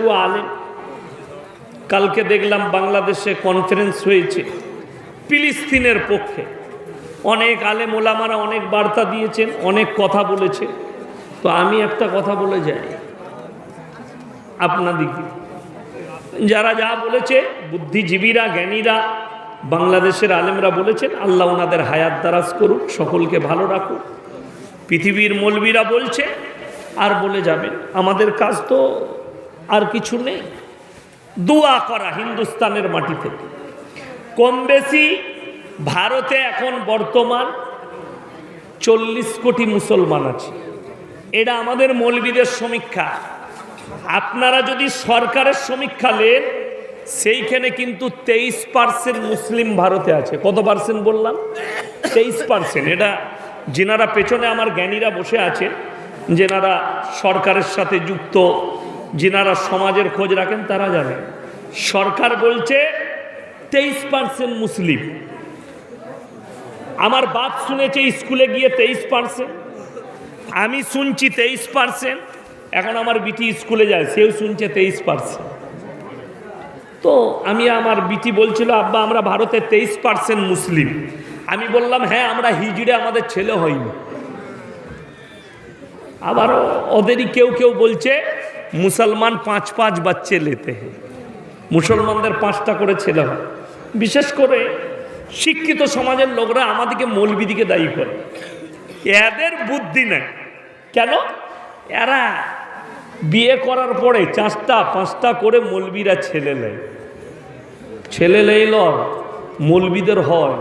বিশেষজ্ঞ আলেম। কালকে দেখলাম বাংলাদেশে কনফারেন্স হয়েছে ফিলিস্তিনের পক্ষে। অনেক আলেম ওলামারা অনেক বার্তা দিয়েছেন, অনেক কথা বলেছে। তো আমি একটা কথা বলে যাই। আপনাদিকে। যারা যা বলেছে, বুদ্ধিজীবীরা, জ্ঞানীরা, বাংলাদেশের আলেমরা বলেছেন, আল্লাহ ওনাদের হায়াত দারাজ করুক, সকলকে ভালো রাখুক। পৃথিবীর মৌলবীরা বলছে, আর বলে যাবেন। আমাদের কাজ তো আর কিছু নেই। দোয়া করা হিন্দুস্তানের মাটি থেকে কম বেশি ভারতে এখন বর্তমান চল্লিশ কোটি মুসলমান আছে। এটা আমাদের মৌলবীদের সমীক্ষা। আপনারা যদি সরকারের সমীক্ষা নেন, সেইখানে কিন্তু তেইশ পার্সেন্ট মুসলিম ভারতে আছে। কত পার্সেন্ট বললাম? তেইশ পার্সেন্ট। এটা যেনারা পেছনে আমার জ্ঞানীরা বসে আছেন, যেনারা সরকারের সাথে যুক্ত যেনারা সমাজের খোঁজ রাখেন তারা জানেন সরকার বলছে, তেইশ পার্সেন্ট মুসলিম। আমার বাপ শুনেছে স্কুলে গিয়ে তেইশ পার্সেন্ট আমি শুনছি তেইশ পার্সেন্ট এখন আমার বিটি স্কুলে যায়, সেও শুনছে তেইশ পার্সেন্ট তো আমি আমার বিটি বলছিল, আব্বা, আমরা ভারতে তেইশ পার্সেন্ট মুসলিম। আমি বললাম হ্যাঁ আমরা হিজড়ে আমাদের ছেলে হয়নি। আবার ওদেরই কেউ কেউ বলছে মুসলমান পাঁচ পাঁচ বাচ্চে লেতে মুসলমানদের পাঁচটা করে ছেলে হয়। বিশেষ করে শিক্ষিত সমাজের লোকরা আমাদেরকে মৌলবিদিকে দায়ী করে। এদের বুদ্ধি নেই। কেন? এরা বিয়ে করার পরে চারটা, পাঁচটা করে মৌলবিরা ছেলে নেয় ছেলে লেইল মৌলবিদের হয়।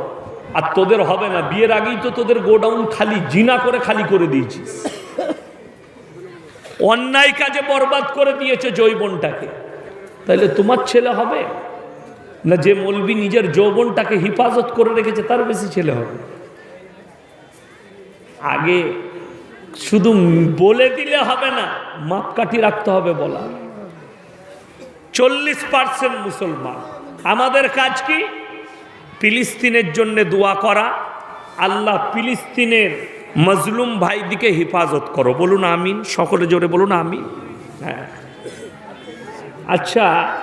আর তোদের হবে না। বিয়ের আগেই তো তোদের গোডাউন খালি, জিনা করে খালি করে দিয়েছিস। অন্যায় কাজে বরবাদ করে দিয়েছে যৌবনটাকে। তাইলে তোমার ছেলে হবে? না যে মলবি নিজের যৌবনটাকে হিফাজত করে রেখেছে, তার বেশি ছেলে হবে? আগে শুধু বলে দিলে হবে না, মাপকাঠি রাখতে হবে বলা। চল্লিশ পার্সেন্ট মুসলমান। আমাদের কাজ কি? ফিলিস্তিনের জন্য দোয়া করা। আল্লাহ ফিলিস্তিনের মজলুম ভাইদিকে হেফাজত করো। বলুন আমিন। সকলে জোরে বলুন আমিন। হ্যাঁ। আচ্ছা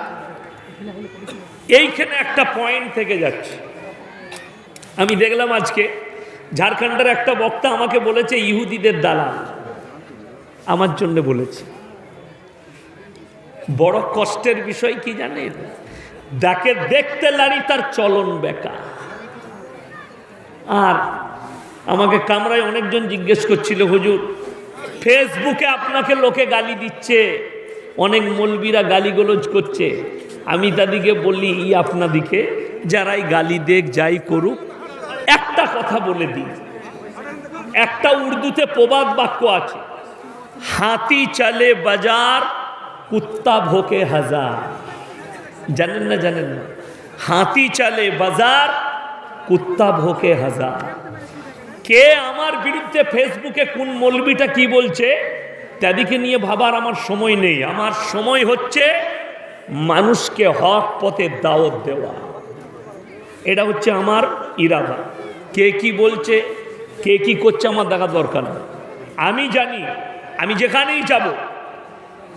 এইখানে একটা পয়েন্ট থেকে যাচ্ছে। আমি দেখলাম আজকে ঝাড়খণ্ডের একটা বক্তা আমাকে বলেছে, ইহুদিদের দালাল। আমার জন্য বলেছে। বড় কষ্টের বিষয় কি জানেন? যাকে দেখতে লাড়ি তার চলন বেকা আর আমাকে কামরায় অনেকজন জিজ্ঞেস করছিল, হুজুর ফেসবুকে আপনাকে লোকে গালি দিচ্ছে, অনেক মলবিরা গালিগোলজ করছে। আমি তাদিকে বললি, ই আপনাদিকে যারাই গালি দেখ যাই করুক, একটা কথা বলে দিই একটা উর্দুতে প্রবাদ বাক্য আছে, হাতি চালে বাজার, কুত্তা ভোকে হাজার। জানেন না জানেন না? হাতি চালে বাজার, কুত্তা ভোকে হাজার। কে আমার বিরুদ্ধে ফেসবুকে কোন মলবিটা কি বলছে তাদিকে নিয়ে ভাবার আমার সময় নেই। আমার সময় হচ্ছে মানুষকে হক পথে দাওয়াত দেওয়া। এটা হচ্ছে আমার ইরাদা। কে কি বলছে, কে কি করছে আমার দেখা দরকার না আমি জানি, আমি যেখানেই যাব,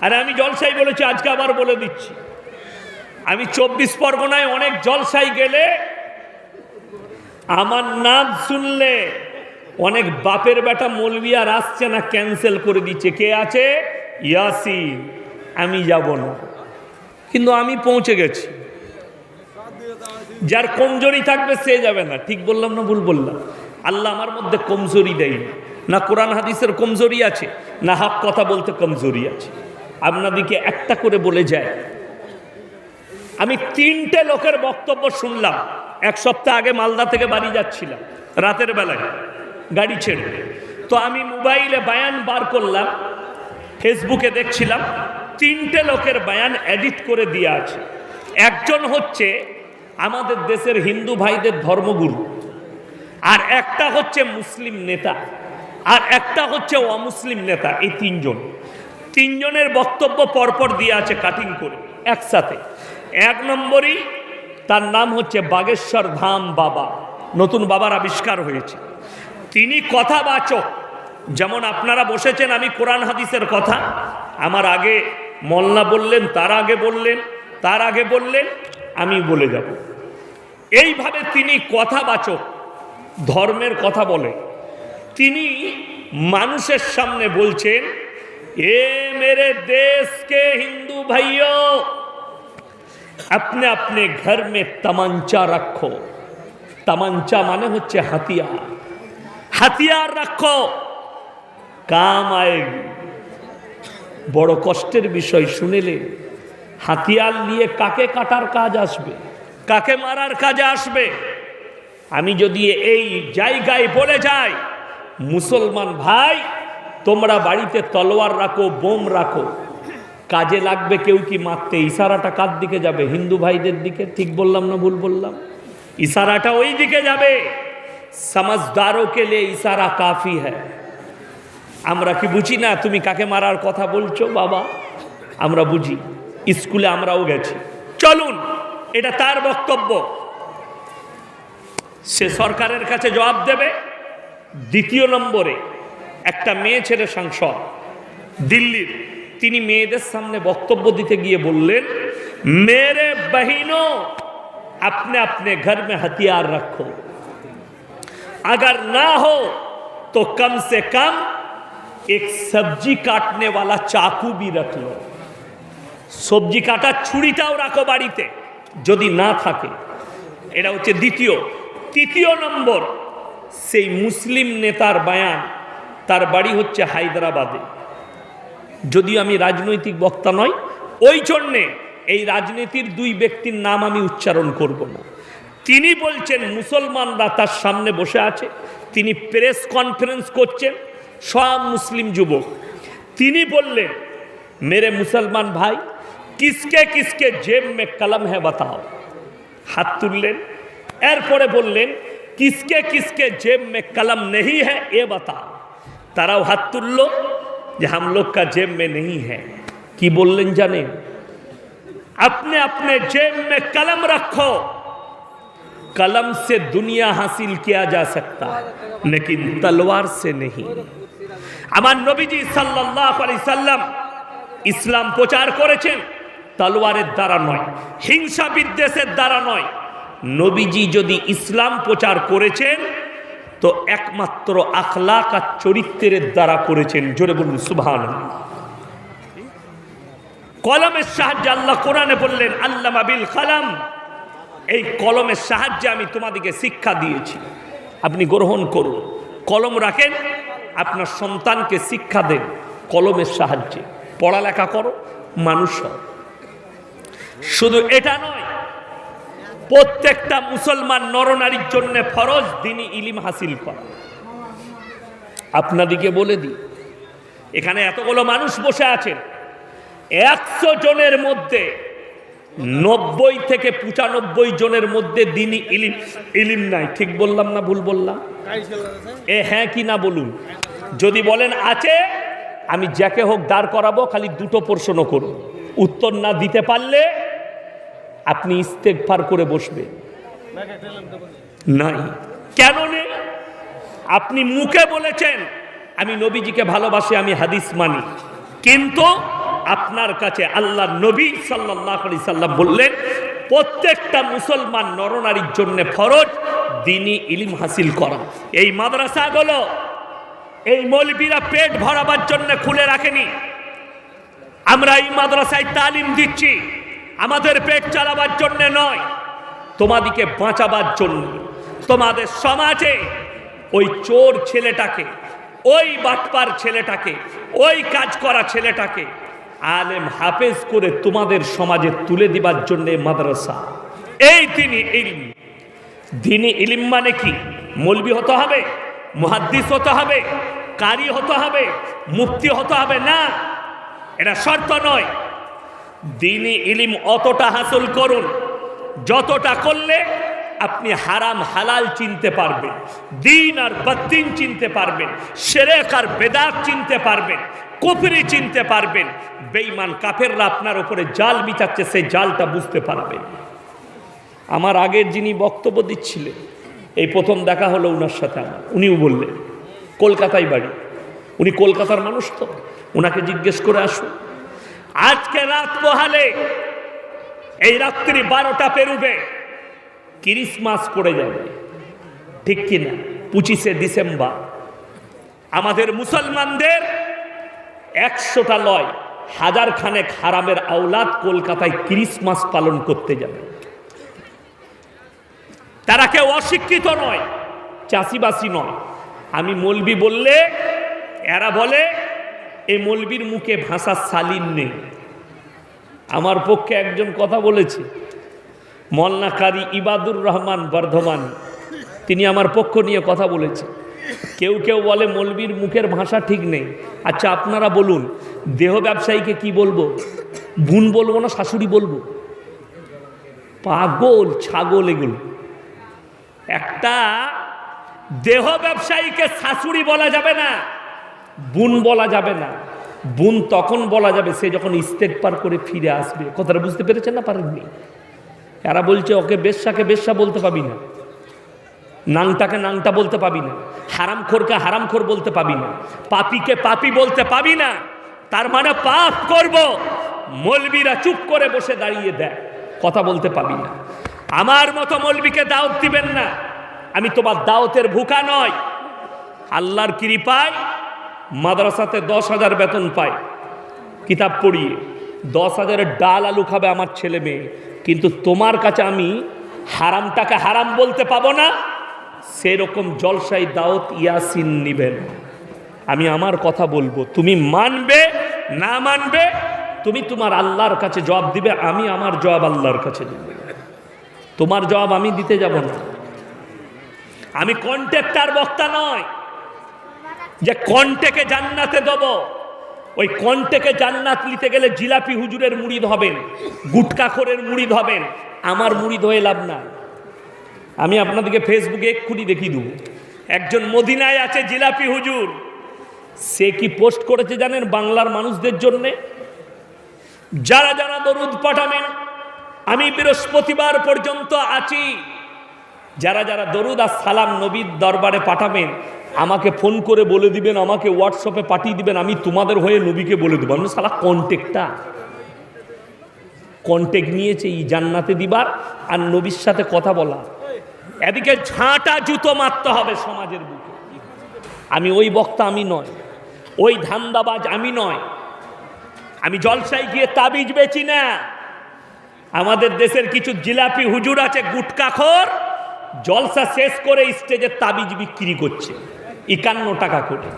আর আমি জলসাই বলেছি, আজকে আবার বলে দিচ্ছি। আমি চব্বিশ পরগনায় অনেক জলসাই গেলে আমার নাম শুনলে অনেক বাপের বেটা মলবি আর আসছে না ক্যান্সেল করে দিচ্ছে। কে আছে? ইয়াসিন। আমি যাব না। কিন্তু আমি পৌঁছে গেছি। যার কমজোরি থাকবে সে যাবে না। ঠিক বললাম না ভুল বললাম? আল্লাহ আমার মধ্যে কমজোরি দেয় না। কোরআন হাদিসের কমজোরি আছে, না হাফ কথা বলতে কমজোরি আছে। আপনাদিকে একটা করে বলে যায়। আমি তিনটে লোকের বক্তব্য শুনলাম। এক সপ্তাহ আগে মালদা থেকে বাড়ি যাচ্ছিলাম, রাতের বেলায়। গাড়ি ছেড়ে। তো আমি মোবাইলে বায়ান বার করলাম, ফেসবুকে দেখছিলাম, তিনটে লোকের বায়ান এডিট করে দিয়ে আছে। একজন হচ্ছে আমাদের দেশের হিন্দু ভাইদের ধর্মগুরু, আর একটা হচ্ছে মুসলিম নেতা, আর একটা হচ্ছে অমুসলিম নেতা, এই তিনজন। তিনজনের বক্তব্য পরপর দিয়ে আছে কাটিং করে, একসাথে। এক নম্বরই তার নাম হচ্ছে বাগেশ্বর ধাম বাবা, নতুন বাবার আবিষ্কার হয়েছে। তিনি কথা বাচক যেমন আপনারা বসেছেন আমি কোরআন হাদিসের কথা, আমার আগে মল্লা বললেন, তার আগে বললেন, তার আগে বললেন, আমি বলে যাব। এইভাবে তিনি কথাবাচক ধর্মের কথা বলে। তিনি মানুষের সামনে বলছেন, এ মেরে দেশকে হিন্দু ভাইও আপনি আপনি ঘর মে তামাঞ্চা রাখো। তামাঞ্চা মানে হচ্ছে হাতিয়ার। হাতিয়ার রাখো। কাম আয়েগি বড় কষ্টের বিষয় শুনেলে হাতিয়ার নিয়ে কাকে কাটার কাজ আসবে? কাকে মারার কাজে আসবে? আমি যদি এই জায়গায় বলে যাই, মুসলমান ভাই, তোমরা বাড়িতে তলোয়ার রাখো, বোম রাখো। কাজে লাগবে কেউ কি মারতে? ইশারাটা কার দিকে যাবে? হিন্দু ভাইদের দিকে? ঠিক বললাম না ভুল বললাম? ইশারাটা ওই দিকে যাবে। সমাজদারও কে লে ইশারা কাফি হ্যাঁ আমরা কি বুঝি না? তুমি কাকে মারার কথা বলছো বাবা? আমরা বুঝি। স্কুলে আমরাও গেছি। চলুন, এটা তার বক্তব্য। সে সরকারের কাছে জবাব দেবে দ্বিতীয় নম্বরে। একটা মেয়ে ছেলে সাংসদ। দিল্লির। তিনি মেয়েদের সামনে বক্তব্য দিতে গিয়ে বললেন, মেরে বহিনো, আপনি আপনি ঘর মে হাতিয়ার রাখো। अगर ना हो तो कम से कम एक सब्जी काटने वाला चाकू भी रख लो সবজি কাটার ছুরিটাও রাখো বাড়িতে যদি না থাকে এটা হচ্ছে দ্বিতীয় তৃতীয় নম্বর সেই মুসলিম নেতার বায়ান তার বাড়ি হচ্ছে হায়দ্রাবাদে যদিও আমি রাজনৈতিক বক্তা নয় ওই জন্যে এই রাজনীতির দুই ব্যক্তির নাম আমি উচ্চারণ করব না তিনি বলছেন, মুসলমানরা তার সামনে বসে আছে। তিনি প্রেস কনফারেন্স করছেন, সব মুসলিম যুবক। তিনি বললেন, মেরে মুসলমান ভাই, কিসকে কিসকে জেব মে কলম হ্যাঁ বাতাও? হাত তুললেন, এরপরে বললেন, কিসকে কিসকে জেব মে কলম নেই হ্যাঁ এ বাতাও। তারাও হাত তুলল, যে হাম লোক কা জেব মে নেই হ্যাঁ কি বললেন জানেন? আপনি আপনি জেব মে কলম রাখো। कलम से दुनिया हासिल किया जा सकता है लेकिन तलवार से नहीं আমার নবীজি সাল্লাল্লাহু আলাইহি সাল্লাম ইসলাম প্রচার করেছেন তলোয়ারের দ্বারা নয় হিংসা বিদ্বেষের দ্বারা নয় নবীজি যদি ইসলাম প্রচার করেছেন তো একমাত্র আখলাক আর চরিত্রের দ্বারা করেছেন জোরে বলুন সুবহান কলমের সাহায্যে আল্লাহ কোরআনে বললেন আল্লাহ বিল কালাম এই কলমের সাহায্যে আমি তোমাদেরকে শিক্ষা দিয়েছি। আপনি গ্রহণ করুন। কলম রাখেন, আপনার সন্তানকে শিক্ষা দেন কলমের সাহায্যে। পড়ালেখা করো, মানুষ। শুধু এটা নয়, প্রত্যেকটা মুসলমান নরনারীর জন্য ফরজ দিনই ইলিম হাসিল করা। আপনাদিকে বলে দিই, এখানে এতগুলো মানুষ বসে আছেন, একশো জনের মধ্যে নব্বই থেকে পঁচানব্বই জনের মধ্যে দিনই ইলিম ইলিম নাই। ঠিক বললাম না ভুল বললাম? এ হ্যাঁ কি না বলুন। যদি বলেন আছে, আমি যাকে হোক দাঁড় করাবো, খালি দুটো প্রশ্ন করুন। উত্তর না দিতে পারলে আপনি ইস্তেকফার করে বসবে নাই। কেন নেই আপনি মুখে বলেছেন, আমি নবীজিকে ভালোবাসি, আমি হাদিস মানি। কিন্তু আপনার কাছে আল্লাহ নবী সাল্লাহ আলি সাল্লাম বললেন, প্রত্যেকটা মুসলমান নরনারীর জন্য ফরজ, দিনই ইলিম হাসিল করা। এই মাদ্রাসাগুলো এই মৌলবীরা পেট ভরাবার জন্য খুলে রাখেনি। আমরা এই মাদ্রাসায় তালিম দিচ্ছি, আমাদের পেট চালাবার জন্য নয় তোমাদিকে বাঁচাবার জন্য। তোমাদের সমাজে ওই চোর ছেলেটাকে, ওই বাটপার ছেলেটাকে, ওই কাজ করা ছেলেটাকে আলেম হাফেজ করে তোমাদের সমাজে তুলে দিবার জন্য মাদ্রাসা। এই তিনি ইলম। দিনী ইলিম মানে কি? মলবি হতে হবে, মুহাদ্দিস হতে হবে, কারি হতে হবে মুক্তি হতে হবে, না। এটা শর্ত নয়। দিনী ইলিম অতটা হাসল করুন, যতটা করলে আপনি হারাম, হালাল চিনতে পারবেন, দিন আর বদ্দিন চিনতে পারবেন, সেরেক আর বেদাত চিনতে পারবেন, কুফরি চিনতে পারবেন বেঈমান, কাফেররা আপনার উপরে জাল বিচাচ্ছে সেই জালটা বুঝতে পারবেন আমার আগের যিনি বক্তব্য দিচ্ছিলেন, এই প্রথম দেখা হলো ওনার সাথে আমার। উনিও বললেন, কলকাতায় বাড়ি। উনি কলকাতার মানুষ তো ওনাকে জিজ্ঞেস করে আসুন। আজকে রাত পোহালে এই রাত্রি বারোটা পেরুবে, ক্রিসমাস পড়ে যাবে। ঠিক কিনা পঁচিশে ডিসেম্বর। আমাদের মুসলমানদের একশোটা লয় হাজার খানেক হারামের আওলাদ কলকাতায় ক্রিসমাস পালন করতে যাবে। তারা কেউ অশিক্ষিত নয়, চাষিবাসি নয়। আমি মলবি বললে, এরা বলে এই মলবির মুখে ভাষা শালীন নেই। আমার পক্ষে একজন কথা বলেছে, মল্লাকারী ইবাদুর রহমান বর্ধমান। তিনি আমার পক্ষ নিয়ে কথা বলেছে কেউ কেউ বলে, মলবির মুখের ভাষা ঠিক নেই। আচ্ছা আপনারা বলুন, দেহ ব্যবসায়ীকে কি বলব? বোন বলব না, শাশুড়ি বলব? পাগল, ছাগল এগুলো। একটা দেহ ব্যবসায়ীকে শাশুড়ি বলা যাবে না বোন বলা যাবে না। বোন তখন বলা যাবে, সে যখন ইস্তেক পার করে ফিরে আসবে। কথাটা বুঝতে পেরেছেন না? পারেননি। এরা বলছে, ওকে বেশ্যা বলতে পাবি না। নাংটাকে নাংটা বলতে পাবি না। হারামখোরকে হারামখোর বলতে পাবি না। পাপিকে পাপি বলতে পাবি না। তার মানে পাপ করব। মলবিরা চুপ করে বসে দাঁড়িয়ে দেয়। কথা বলতে পাবি না। আমার মতো মলবিকে দাওয়াত দিবেন না। আমি তোমার দাওয়াতের ভুকা নয় আল্লাহর কৃপায় মাদ্রাসাতে দশ হাজার বেতন পায়। কিতাব পড়িয়ে দশ হাজারের ডাল আলু খাবে আমার ছেলে মেয়ে। কিন্তু তোমার কাছে আমি হারামটাকে হারাম বলতে পাবো না। সেরকম জলসাই দাওত ইয়াসিন নিবেন। আমি আমার কথা বলব, তুমি মানবে, না মানবে, তুমি তোমার আল্লাহর কাছে জবাব দিবে, আমি আমার জবাব আল্লাহর কাছে দিব। তোমার জবাব আমি দিতে যাব না। আমি কন্ট্রাক্টার বক্তা নয়। যে কন্টেকে জান্নাতে দেব, ওই কন্টেকে জান্নাত নিতে গেলে জিলাপি হুজুরের মুড়িদ হবেন গুটকাখোরের মুড়িদ হবেন, আমার মুড়িদ হয়ে লাভ না আমি আপনাদেরকে ফেসবুকে এক্ষুনি দেখিয়ে দেবো। একজন মদিনায় আছে, জিলাপি হুজুর। সে কি পোস্ট করেছে জানেন বাংলার মানুষদের জন্যে? যারা যারা দরুদ পাঠাবেন, আমি বৃহস্পতিবার পর্যন্ত আছি। যারা যারা দরুদ আর সালাম নবীর দরবারে পাঠাবেন, আমাকে ফোন করে বলে দিবেন, আমাকে হোয়াটসঅ্যাপে পাঠিয়ে দিবেন, আমি তোমাদের হয়ে নবীকে বলে দেবো। আমি সালা কন্টেক্টটা কন্টেক্ট নিয়েছে, এই জান্নাতে দিবার, আর নবীর সাথে কথা বলা। এদিকে ঝাঁটা জুতো মারতে হবে সমাজের বুকে। আমি ওই বক্তা আমি নয়, ওই ধান্দাবাজ আমি নয়। আমি জলসায় গিয়ে তাবিজ বেচি না। আমাদের দেশের কিছু জিলাপি হুজুর আছে, গুটকাখর, জলসা শেষ করে স্টেজে তাবিজ বিক্রি করছে। একান্ন টাকা করে।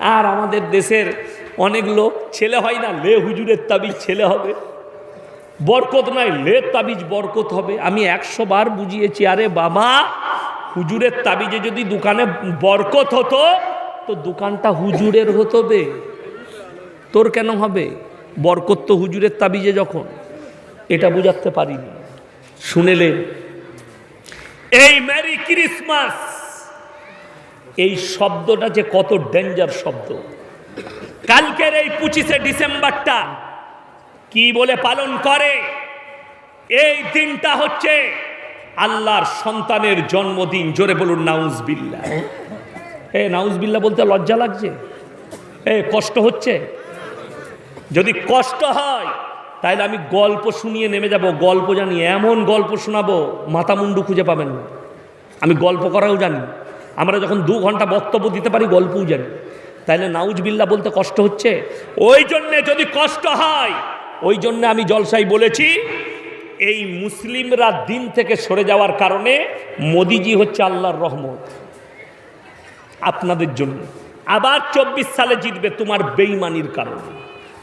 আর আমাদের দেশের অনেক লোক, ছেলে হয় না, লে হুজুরের তাবিজ ছেলে হবে। বরকত নয় লে তাবিজ বরকত হবে। আমি একশো বার বুঝিয়েছি, আরে বাবা, হুজুরের তাবিজে যদি দোকানে বরকত হতো, তো দোকানটা হুজুরের হতো বে তোর কেন হবে? বরকত তো হুজুরের তাবিজে যখন। এটা বুঝাতে পারিনি। শুনেলেন এই ম্যারি ক্রিসমাস! এই শব্দটা যে কত ডেঞ্জার শব্দ। কালকের এই পঁচিশে ডিসেম্বরটা কি বলে পালন করে? এই দিনটা হচ্ছে আল্লাহর সন্তানের জন্মদিন। জোরে বলুন নাউজবিল্লা এ নাউজবিল্লা বলতে লজ্জা লাগছে? এ, কষ্ট হচ্ছে? যদি কষ্ট হয়, তাহলে আমি গল্প শুনিয়ে নেমে যাব। গল্প জানি, এমন গল্প শোনাবো, মাথা মুন্ডু খুঁজে পাবেন না। আমি গল্প করাও জানি। আমরা যখন দু ঘণ্টা বক্তব্য দিতে পারি, গল্পও জানি। তাইলে নাউজবিল্লা বলতে কষ্ট হচ্ছে? ওই জন্যে যদি কষ্ট হয় ওই জন্য আমি জলসাই বলেছি, এই মুসলিমরা দিন থেকে সরে যাওয়ার কারণে মোদিজি হচ্ছে আল্লাহর রহমত। আপনাদের জন্য। আবার চব্বিশ সালে জিতবে তোমার বেইমানির কারণে,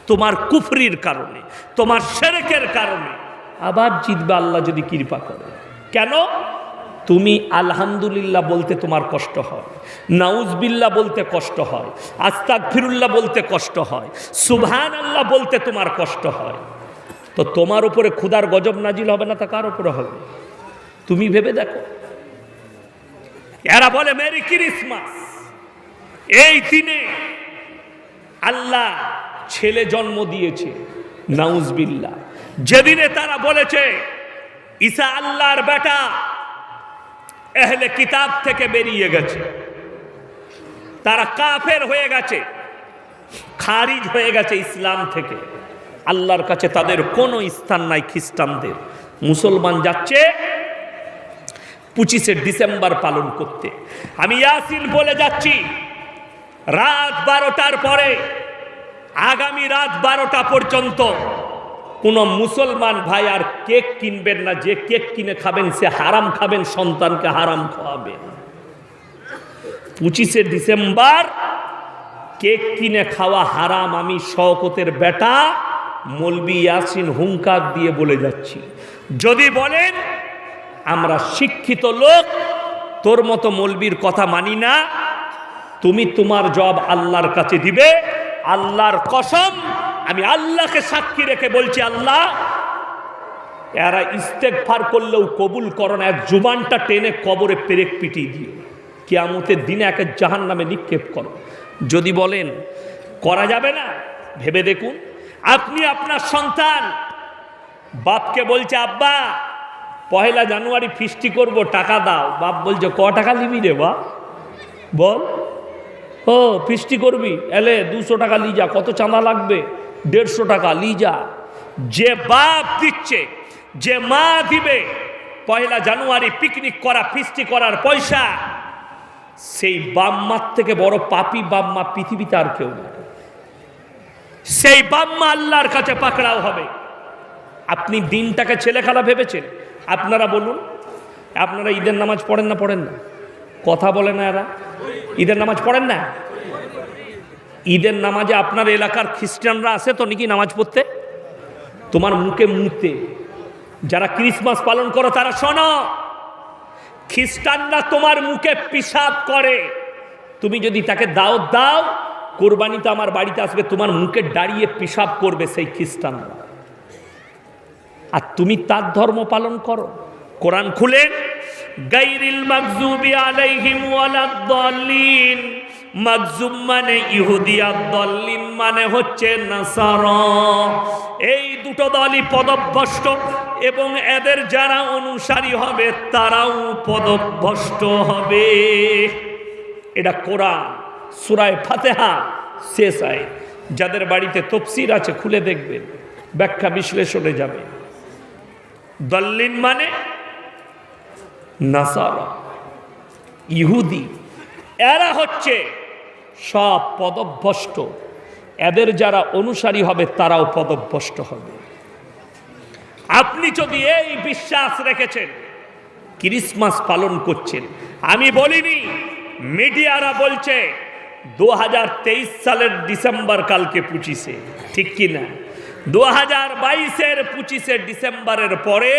তোমার কুফরির কারণে, তোমার সেরেকের কারণে। আবার জিতবে আল্লাহ যদি কৃপা করে। কেন? তুমি আলহামদুলিল্লাহ বলতে তোমার কষ্ট হয় নাউজবিল্লা বলতে কষ্ট হয় আস্তাক ফিরুল্লাহ বলতে কষ্ট হয় সুবহান আল্লাহ বলতে তোমার কষ্ট হয়। তো তোমার উপরে ক্ষুদার গজব নাজিল হবে না তা কার উপরে হবে? তুমি ভেবে দেখো। এরা বলে, মেরি ক্রিসমাস। এই দিনে আল্লাহ ছেলে জন্ম দিয়েছে নাউজবিল্লা যেদিনে তারা বলেছে, ঈসা আল্লাহর বেটা। এহলে কিতাব থেকে বেরিয়ে গেছে। তারা কাফের হয়ে গেছে, খারিজ হয়ে গেছে ইসলাম থেকে। আল্লাহর কাছে তাদের কোনো স্থান নাই খ্রিস্টানদের। মুসলমান যাচ্ছে পঁচিশে ডিসেম্বর পালন করতে। আমি ইয়াসিন বলে যাচ্ছি, রাত বারোটার পরে, আগামী রাত বারোটা পর্যন্ত কোনো মুসলমান ভাই আর কেক কিনবেন না, যে কেক কিনে খাবেন, সে হারাম খাবেন, সন্তানকে হারাম খাওয়াবেন। পঁচিশে ডিসেম্বর, কেক কিনে খাওয়া হারাম, আমি শওকতের বেটা মলবি ইয়াসিন হুঙ্কার দিয়ে বলে যাচ্ছি। যদি বলেন, আমরা শিক্ষিত লোক, তোর মতো মলবির কথা মানি না, তুমি তোমার জব আল্লাহর কাছে দিবে, আল্লাহর কসম আমি আল্লাহকে সাক্ষী রেখে বলছি, আল্লাহ, এরা ইস্তেকফার করলেও কবুল করো না এক জুবানটা টেনে কবরে পেরেক পিটিয়ে দিও। কেয়ামতের দিনে একে জাহান নামে নিক্ষেপ করো। যদি বলেন, করা যাবে না, ভেবে দেখুন, আপনি আপনার সন্তান, বাপকে বলছে, আব্বা, পহেলা জানুয়ারি ফিস্টি করব, টাকা দাও। বাপ বলছে, ক টাকা নিবি রে বা বল। ও, ফিস্টি করবি? এলে দুশো টাকা লিজা, কত চাঁদা লাগবে? দেড়শো টাকা লিজা যে। বাপ দিচ্ছে, যে মা দিবে, পয়লা জানুয়ারি পিকনিক করা ফিস্টি করার পয়সা, সেই বাম্মার থেকে বড় পাপি বাম্মা পৃথিবীতে আর কেউ নেই। সেই বাম্মা আল্লাহর কাছে পাকড়াও হবে। আপনি দিনটাকে ছেলে খেলা ভেবেছেন? আপনারা বলুন, আপনারা ঈদের নামাজ পড়েন না পড়েন না? কথা বলে না এরা? ঈদের নামাজ পড়েন না? ঈদের নামাজে আপনার এলাকার খ্রিস্টানরা আসে তো নাকি নামাজ পড়তে? তোমার মুখে মুতে যারা ক্রিসমাস পালন করো তারা শোনো, খ্রিস্টানরা তোমার মুখে পিসাব করে। তুমি যদি তাকে দাও দাও, কোরবানি তো আমার বাড়িতে আসবে, তোমার মুখে দাঁড়িয়ে পিসাব করবে সেই খ্রিস্টানরা। আর তুমি তার ধর্ম পালন করো। কোরআন খুলেন গাইরিল মাকজুবি আলাইহিম ওয়ালাদ-দাল্লিন। মাকজুম মানে ইহুদিয়া দল্লিন মানে হচ্ছে নাসার। এই দুটো দলই পদভ্রষ্ট এবং এদের যারা অনুসারী হবে, তারাও পদভ্রষ্ট হবে। এটা কোরআন, সুরায় ফাতেহা, শেষ আয় যাদের বাড়িতে তফসির আছে, খুলে দেখবেন, ব্যাখ্যা বিশ্লেষণে যাবে। দল্লিন মানে নাসারা, ইহুদি। এরা হচ্ছে সব পদভ্যষ্ট এদের যারা অনুসারী হবে, তারাও পদভ্যষ্ট হবে। আপনি যদি এই বিশ্বাস রেখেছেন, ক্রিসমাস পালন করছেন, আমি বলিনি, মিডিয়ারা বলছে দু হাজার তেইশ সালের ডিসেম্বর কালকে পঁচিশে। ঠিক কি না দু হাজার বাইশের পঁচিশে ডিসেম্বরের পরে